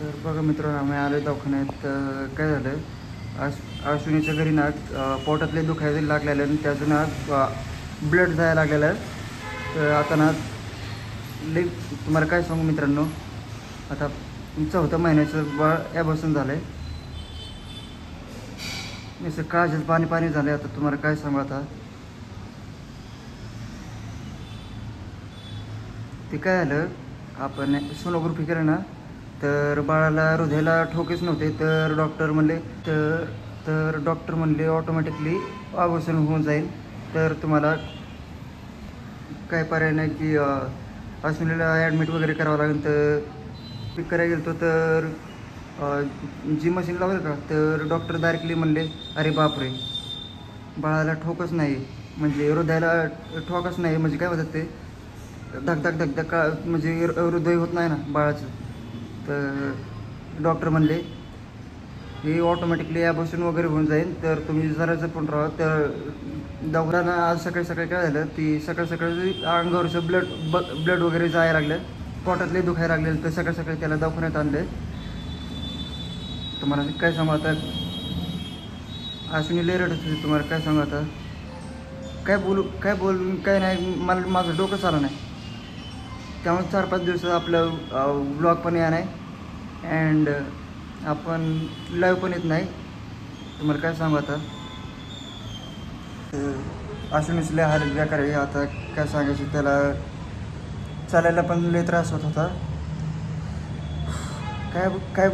तर बघा मित्रांनो आम्ही आलो दवाखान्यात काय झालं? अश अश्विनीच्या घरी ना पोटातले दुखायला लागलेलं आणि त्यातून आज ब्लड जायला लागलेलं. आहे तर आता ना ले तुम्हाला काय सांगू मित्रांनो? आता चौथ्या महिन्याचं बाळ यापासून झालं आहे नुसतं काळजीत पाणी पाणी झालं आता तुम्हाला काय सांगू आता? ते काय झालं? आपण सोनोग्राफी केलं ना तर बाळाला हृदयाला ठोकेच नव्हते तर डॉक्टर म्हणले तर तर डॉक्टर म्हणले ऑटोमॅटिकली अवसन होऊन जाईल. तर तुम्हाला काय पर्याय नाही की हॉस्पिटलला ॲडमिट वगैरे करावं लागेल. तर पिक करायला गेलो तर जी मशीन लावलं का? तर डॉक्टर डायरेक्टली म्हणले अरे बापरे बाळाला ठोकच नाही. म्हणजे हृदयाला ठोकच नाही. म्हणजे काय म्हणतात ते? धक धक धक धक म्हणजे हृदय होत नाही ना बाळाचं. तर डॉक्टर म्हणले हे ऑटोमॅटिकली ॲबॉर्शन वगैरे होऊन जाईल. तर तुम्ही जरा जपून राहा. तर दौऱ्यानं आज सकाळी सकाळी काय झालं ती सकाळी सकाळी अंगावरचं ब्लड ब ब्लड वगैरे जायला लागलं पोटातले दुखायला लागले तर सकाळी सकाळी त्याला दवाखान्यात आणले. तुम्हाला काय सांगू आता? अश्विनी लय रडत होती. तुम्हाला काय सांगू आता? काय बोलू काय बोलून काय नाही मला माझं डोकं चालू नाही. त्यामुळे चार पाच दिवसात आपलं ब्लॉग पण येणार आहे. अँड आपण लाईव्ह पण येत नाही. तुम्हाला काय सांगू आता? अश्विनीच लय हालत बेकार आता काय सांगायचं त्याला? चालायला पण लय त्रास होत होता. काय काय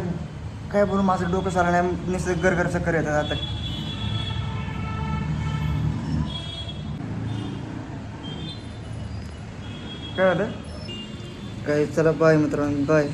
काय बोलून माझं डोकं चाललं नाही निसर्ग गरगर चक्कर येतात आता. काय झालं? काय चला बाय मित्रांनो बाय.